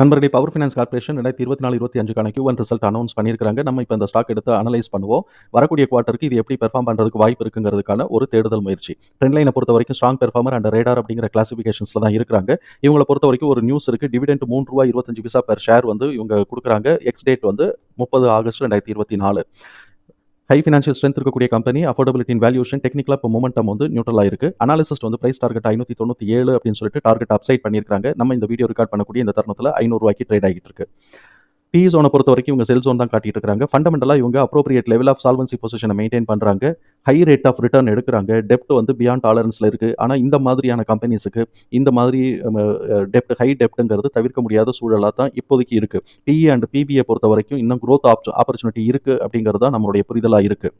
நண்பர்களே power finance corporation ரெண்டாயிரத்தி இருபத்தி நாலு இருபத்தி அஞ்சுக்கான கியூ ஒன் ரிசல்ட் அனௌன்ஸ் பண்ணியிருக்காங்க நம்ம இப்போ இந்த ஸ்டாக் எடுத்து அனலைஸ் பண்ணுவோம். வரக்கூடிய குவார்ட்டருக்கு இது எப்படி பெர்ஃபார்ம் பண்ணுறதுக்கு வாய்ப்பு இருக்குங்கிறதுக்கான ஒரு தேடுதல் முயற்சி. ட்ரெண்ட் லைனை பொறுத்த வரைக்கும் ஸ்ட்ராங் பெர்ஃபார்மர் அண்ட் ரேடார் அப்படிங்கிற கிளாசிஃபிகேஷன்ஸில் தான் இருக்கிறாங்க. இவங்களை பொறுத்த வரைக்கும் ஒரு நியூஸ் இருக்குது டிவிடெண்ட் மூணு ரூபா இருபத்தஞ்சு பைசா பெர் ஷேர் வந்து இவங்க கொடுக்குறாங்க. எக்ஸ் டேட் வந்து முப்பது ஆகஸ்ட் ரெண்டாயிரத்தி இருபத்தி நாலு. ஹை ஃபினான்ஷியல் ஸ்ட்ரென்த் இருக்கக்கூடிய கம்பெனி அஃபோர்டபிலிட்டி வேல்யூஷன் டெக்னிக்கலாக இப்போ மூமெண்டம் வந்து நியூட்ரலாக இருக்கு. அனாலிசிஸ்ட் வந்து பிரைஸ் டார்கெட் ஐநூற்றி தொண்ணூற்றி ஏழு அப்படின்னு சொல்லிட்டு டார்கெட் அப்சைட் பண்ணியிருக்காங்க நம்ம இந்த வீடியோ ரெக்கார்ட் பண்ணக்கூடிய இந்த தருணத்தில் ஐநூறுரூவாய்க்கு ட்ரேட் ஆகிட்டு இருக்கு. பி ஜோனை பொறுத்த வரைக்கும் இவங்க செல் ஜோன் தான் காட்டிட்டு இருக்காங்க. ஃபண்டமெண்டலாக இவங்க அப்ரோப்ரியேட் லெவல் ஆஃப் சால்வன்சி பொசிஷனை மெயின்டைன் பண்ணுறாங்க ஹை ரேட் ஆஃப் ரிட்டர்ன் எடுக்கிறாங்க. டெப்ட் வந்து பியாண்ட் டாலரன்ஸில் இருக்குது ஆனால் இந்த மாதிரியான கம்பெனிஸுக்கு இந்த மாதிரி டெப்ட் ஹை டெப்ட்டுங்கிறது தவிர்க்க முடியாத சூழலாக தான் இப்போதைக்கு இருக்குது பிஇ அண்ட் பிபியை பொறுத்த வரைக்கும் இன்னும் க்ரோத் ஆப் ஆப்பர்ச்சுனிட்டி இருக்குது அப்படிங்கிறது தான் நம்மளுடைய புரிதலாக இருக்குது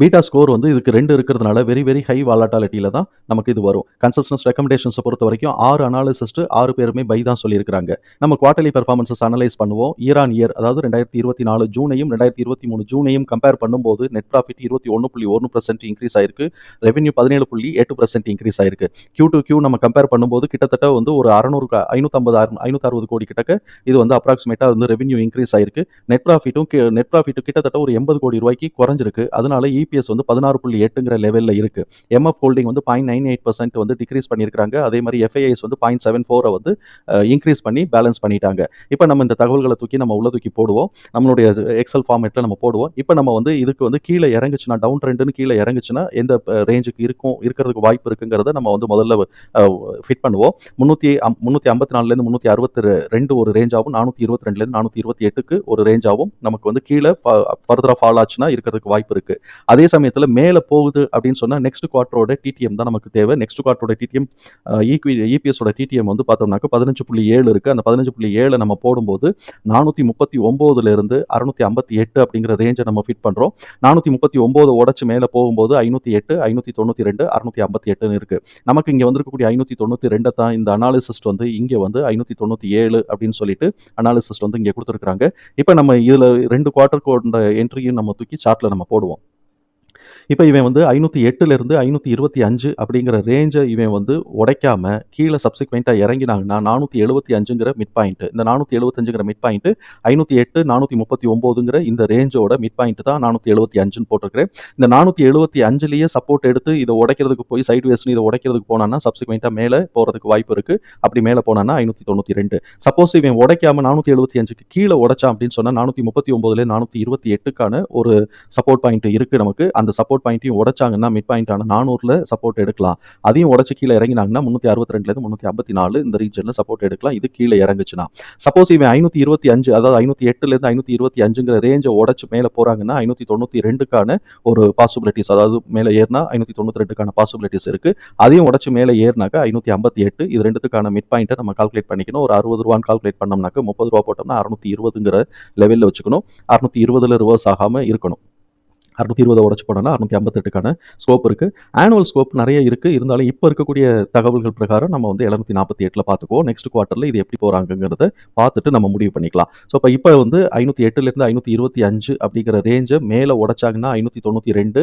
பீட்டா ஸ்கோர் வந்து இதுக்கு ரெண்டு இருக்கிறதுனால வெரி வெரி ஹை வாலட்டாலிட்டியில் தான் நமக்கு இது வரும். கன்சஸ்டன்ஸ் ரெக்கமெண்டேஷன்ஸை பொறுத்த வரைக்கும் ஆறு அனாலிசிஸ்ட் ஆறு பேருமே பை தான் சொல்லியிருக்காங்க நம்ம குவார்டர்லி பெர்ஃபார்மன்ஸஸ் அனலைஸ் பண்ணுவோம். இயர் ஆன் இயர் அதாவது ரெண்டாயிரத்தி இருபத்தி நாலு ஜூனையும் ரெண்டாயிரத்தி இருபத்தி மூணு ஜூனையும் கம்பேர் பண்ணும்போது நெட் ப்ராஃபிட் இருபத்தி ஒன்று புள்ளி ஒன்று பர்சன்ட் இன்க்ரீஸ் ஆயிருக்கு. ரெவன்யூ பதினேழு புள்ளி எட்டு பர்சன்ட் இன்க்ரீஸ் ஆயிருக்கு. கியூ டு கியூ நம்ம கம்பேர் பண்ணும்போது கிட்டத்தட்ட வந்து ஒரு அறநூறு ஐநூற்றம்பது ஐநூற்றி அறுபது கோடி கிட்டக்க இது வந்து அப்ராக்சிமேட்டாக வந்து ரெவன்யூ இன்க்ரீஸ் ஆயிருக்கு. நெட் ப்ராஃபிட்டும் நெட் ப்ராஃபிட் கிட்டத்தட்ட ஒரு எண்பது கோடி ரூபாய்க்கு குறைஞ்சிருக்கு. அதனால e இபிஎஸ் வந்து பதினாறு புள்ளி எட்டுங்கிற லெவலில் இருக்கு. எம்எஃப் ஹோல்டிங் வந்து பாயிண்ட் நைன் எயிட் பர்சன்ட் வந்து டிக்ரீஸ் பண்ணியிருக்காங்க அதே மாதிரி எஃப்ஐஐஸ் வந்து பாயிண்ட் செவன் ஃபோரை வந்து இன்க்ரீஸ் பண்ணி பேலன்ஸ் பண்ணிட்டாங்க. இப்போ நம்ம இந்த தகவல்களை தூக்கி நம்ம உள்ள தூக்கி போடுவோம். நம்மளுடைய எக்ஸல் ஃபார்மேட்டில் நம்ம போடுவோம். இப்போ நம்ம வந்து இதுக்கு வந்து கீழே இறங்குச்சுன்னா டவுன் ட்ரெண்டுன்னு கீழே இறங்குச்சுன்னா எந்த ரேஞ்சுக்கு இருக்கும் இருக்கிறதுக்கு வாய்ப்பு இருக்குங்கிறத நம்ம வந்து முதல்ல ஃபிட் பண்ணுவோம். முந்நூற்றி முந்நூற்றி ஐம்பத்தி நாலுலேருந்து முந்நூற்றி அறுபத்தி ரெண்டு ஒரு ரேஞ்சாகவும் நானூற்றி இருபத்தி ரெண்டுலேருந்து நானூற்றி இருபத்தி எட்டுக்கு ஒரு ரேஞ்சாகவும் நமக்கு வந்து கீழே ஃபர்தராக ஃபால் ஆச்சுன்னா இருக்கிறதுக்கு வாய்ப்பு இருக்குது அதே சமயத்தில் மேலே போகுது அப்படின்னு சொன்னால் நெக்ஸ்ட் குவார்ட்டரோட டிடிஎம் தான் நமக்கு தேவை. நெக்ஸ்ட் குவார்ட்டரோட டிடிஎம் ஈக்வி இபிஎஸோட டிடிஎம் வந்து பார்த்தோம்னாக்க பதினஞ்சு புள்ளி ஏழு இருக்குது அந்த பதினஞ்சு புள்ளி ஏழை நம்ம போடும்போது நானூற்றி முப்பத்தி ஒம்போதுலேருந்து அறுநூத்தி ஐம்பத்தி எட்டு அப்படிங்கிற ரேஞ்சை நம்ம ஃபிட் பண்ணுறோம் நானூற்றி முப்பத்தி ஒம்போது உடச்சு மேலே போகும்போது ஐநூற்றி எட்டு ஐநூற்றி தொண்ணூற்றி ரெண்டு அறுநூற்றி ஐம்பத்தி எட்டுன்னு இருக்குது நமக்கு இங்கே வந்திருக்கக்கூடிய ஐநூற்றி தொண்ணூற்றி ரெண்டை தான் இந்த அனாலிசிஸ்ட் வந்து இங்கே வந்து ஐநூற்றி தொண்ணூற்றி ஏழு அப்படின்னு சொல்லிட்டு அனாலிசிஸ்ட் வந்து இங்கே கொடுத்துருக்காங்க இப்போ நம்ம இதில் ரெண்டு குவார்ட்டர் கொண்ட என்ட்ரியும் நம்ம தூக்கி சார்ட்டில் நம்ம போடுவோம். இப்போ இவன் வந்து ஐநூற்றி எட்டுலேருந்து ஐநூற்றி இருபத்தி அஞ்சு அப்படிங்கிற ரேஞ்சை இவன் வந்து உடைக்காம கீழே சப்சிக்வெண்ட்டாக இறங்கினாங்கன்னா நானூற்றி எழுபத்தி அஞ்சுங்கிற மிட் பாயிண்ட் இந்த நானூற்றி எழுபத்தஞ்சுங்கிற மிட் பாயிண்ட் ஐநூற்றி எட்டு நானூற்றி முப்பத்தி ஒம்போதுங்கிற இந்த ரேஞ்சோட மிட் பாயிண்ட் தான் நானூற்றி எழுபத்தி அஞ்சுன்னு போட்டிருக்கிறேன். இந்த நானூற்றி எழுபத்தி அஞ்சுலேயே சப்போர்ட் எடுத்து இதை உடைக்கிறதுக்கு போய் சைடு வேஸ்ட்னு இதை உடைக்கிறதுக்கு போனான்னா சப்சிக்வெண்ட்டாக மேலே போகிறதுக்கு வாய்ப்பு இருக்குது அப்படி மேலே போனான்னா ஐநூற்றி தொண்ணூற்றி ரெண்டு. சப்போஸ் இவன் உடைக்காம நானூற்றி எழுபத்தி அஞ்சுக்கு கீழே உடைச்சான் அப்படின்னு சொன்னால் நானூற்றி முப்பத்தி ஒம்போதுலேயே நானூற்றி இருபத்தி எட்டுக்கான ஒரு சப்போர்ட் பாயிண்ட் இருக்குது நமக்கு. அந்த சப்போர்ட் பாயிண்ட்டையும் உடைச்சாங்கன்னா மிட் பாயிண்டான நானூறில் சப்போர்ட் எடுக்கலாம். அதையும் உடச்சு கீழே இறங்கினாங்கன்னா முந்நூற்றி அறுபத்தி ரெண்டுலேருந்து முந்நூற்றி ஐம்பத்தி நாலு இந்த ரீஜனில் சப்போர்ட் எடுக்கலாம். இது கீழே இறங்குச்சுன்னா. சப்போஸ் இவன் ஐநூற்றி இருபத்தி அஞ்சு அதாவது ஐநூற்றி எட்டுலேருந்து ஐநூற்றி இருபத்தி அஞ்சுங்கிற ரேஞ்சை உடச்சு மேலே போகிறாங்கன்னா ஐநூற்றி தொண்ணூற்றி ரெண்டுக்கான ஒரு பாசிபிலிட்டிஸ் அதாவது மேலே ஏறினா ஐநூற்றி தொண்ணூற்றி ரெண்டுக்கான பாசிபிலிட்டிஸ் இருக்குது அதையும் உடச்சு மேலே ஏறினாக்கா ஐநூற்றி ஐம்பத்தி எட்டு. இது ரெண்டுத்துக்கான மிட் பாயிண்ட்டை நம்ம கால்குலேட் பண்ணிக்கணும். ஒரு அறுபது ரூபான்னு கால்குலேட் பண்ணோம்னாக்க முப்பது ரூபா போட்டோம்னா அறுநூற்றி இருபதுங்கிற லெவலில் வச்சுக்கணும். அறுநூற்றி இருபதில் ரிவர்ஸ் ஆகாமல் இருக்கணும். அறுநூத்தி இருபதை உடச்சு போனோம்னா அறுநூத்தி ஐம்பத்தெட்டுக்கான ஸ்கோப் இருக்குது ஆனுவல் ஸ்கோப் நிறைய இருக்குது இருந்தாலும் இப்போ இருக்கக்கூடிய தகவல்கள் பிரகாரம் நம்ம வந்து எழுநூத்தி நாற்பத்தி எட்டில் பார்த்துக்குவோம். நெக்ஸ்ட் குவார்ட்டரில் இது எப்படி போகிறாங்கிறத பார்த்துட்டு நம்ம முடிவு பண்ணிக்கலாம். ஸோ இப்போ இப்போ வந்து ஐநூற்றி எட்டுலேருந்து ஐநூற்றி இருபத்தி அஞ்சு அப்படிங்கிற ரேஞ்சை மேலே உடச்சாங்கன்னா ஐநூற்றி தொண்ணூற்றி ரெண்டு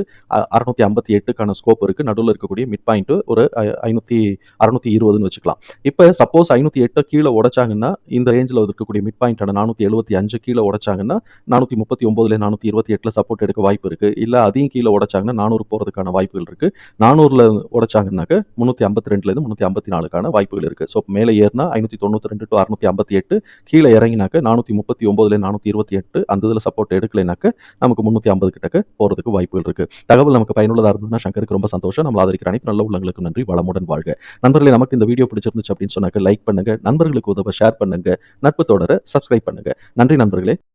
அறுநூத்தி ஐம்பத்தி எட்டுக்கான ஸ்கோப் இருக்குது நடுவில் இருக்கக்கூடிய மிட் பாயிண்ட்டு ஒரு ஐநூற்றி அறுநூத்தி இருபதுன்னு வச்சுக்கலாம். இப்போ சப்போஸ் ஐநூற்றி எட்டை கீழே உடச்சாங்கன்னா இந்த ரேஞ்சில் இருக்கக்கூடிய மிட் பாயிண்டான நானூற்றி எழுபத்தி அஞ்சு கீழே உடச்சாங்கன்னா நானூற்றி முப்பத்தி ஒம்போதுல நானூற்றி இருபத்தி எட்டில் சப்போர்ட் எடுக்க வாய்ப்பு இருக்குது இல்லை அதையும் கீழே உடைச்சாங்கன்னா நானூறு போகிறதுக்கான வாய்ப்புகள் இருக்குது நானூறில் உடைச்சாங்கன்னாக்க முந்நூற்றி ஐம்பத்தி ரெண்டுலேருந்து முந்நூற்றி ஐம்பத்தி நாலுக்கான வாய்ப்புகள் இருக்குது ஸோ மேலே ஏறினா ஐநூற்றி தொண்ணூற்றி ரெண்டு டு அறுநூற்றி ஐம்பத்தி எட்டு கீழே இறங்கினாக்க நானூற்றி முப்பத்தி ஒன்பதுல நானூற்றி இருபத்தி எட்டு அந்த இதில் சப்போர்ட் எடுக்கலைனாக்க நமக்கு முந்நூற்றி ஐம்பது கிட்டக்க போகிறதுக்கு வாய்ப்புகள் இருக்குது தகவல் நமக்கு பயனுள்ளதாக இருந்ததுன்னா சங்கருக்கு ரொம்ப சந்தோஷம். நம்ம ஆதரிக்கிற அனைத்து நல்ல உள்ளங்களுக்கு நன்றி. வளமுடன் வாழ்க. நண்பர்களே நமக்கு இந்த வீடியோ பிடிச்சிருந்துச்சு அப்படின்னு சொன்னாக்க லைக் பண்ணுங்க. நண்பர்களுக்கு உதவ ஷேர் பண்ணுங்க. நட்பு தொடர சப்ஸ்கிரைப் பண்ணுங்க. நன்றி நண்பர்களே.